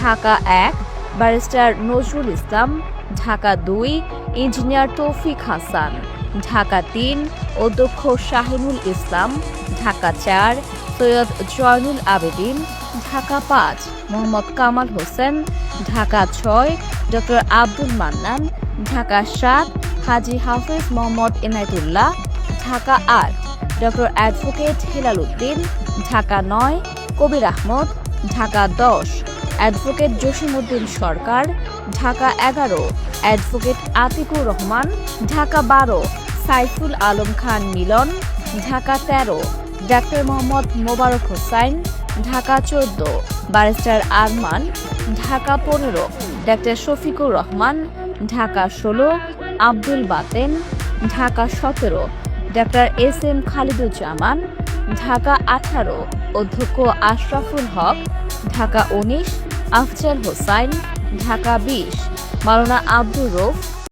ঢাকা এক, ব্যারিস্টার নজরুল ইসলাম, ঢাকা দুই, ইঞ্জিনিয়ার তৌফিক হাসান, ঢাকা তিন, অধ্যক্ষ শাহিনুল ইসলাম, ঢাকা চার, সৈয়দ জয়নুল আবেদিন, ঢাকা পাঁচ, মোহাম্মদ কামাল হোসেন, ঢাকা ছয়, ডক্টর আব্দুল মান্নান, ঢাকা সাত, হাজি হাফিজ মোহাম্মদ এনায়েতুল্লাহ, ঢাকা আট, ডক্টর অ্যাডভোকেট হেলাল উদ্দিন, ঢাকা নয়, কবির আহমদ, ঢাকা দশ অ্যাডভোকেট জসিমউদ্দিন সরকার, ঢাকা এগারো। অ্যাডভোকেট আতিকুর রহমান, ঢাকা বারো। সাইফুল আলম খান মিলন, ঢাকা তেরো। ডাক্তার মোহাম্মদ মোবারক হোসাইন, ঢাকা চোদ্দ। ব্যারিস্টার আরমান, ঢাকা পনেরো। ডাক্তার শফিকুর রহমান, ঢাকা ষোলো। আব্দুল বাতেন, ঢাকা সতেরো। ডাক্তার এস এম খালিদুজ্জামান, ঢাকা আঠারো। অধ্যক্ষ আশরাফুল হক, ঢাকা উনিশ। আফজাল হোসাইন ঢাকা বিশ মাওলানা আব্দুর রৌফ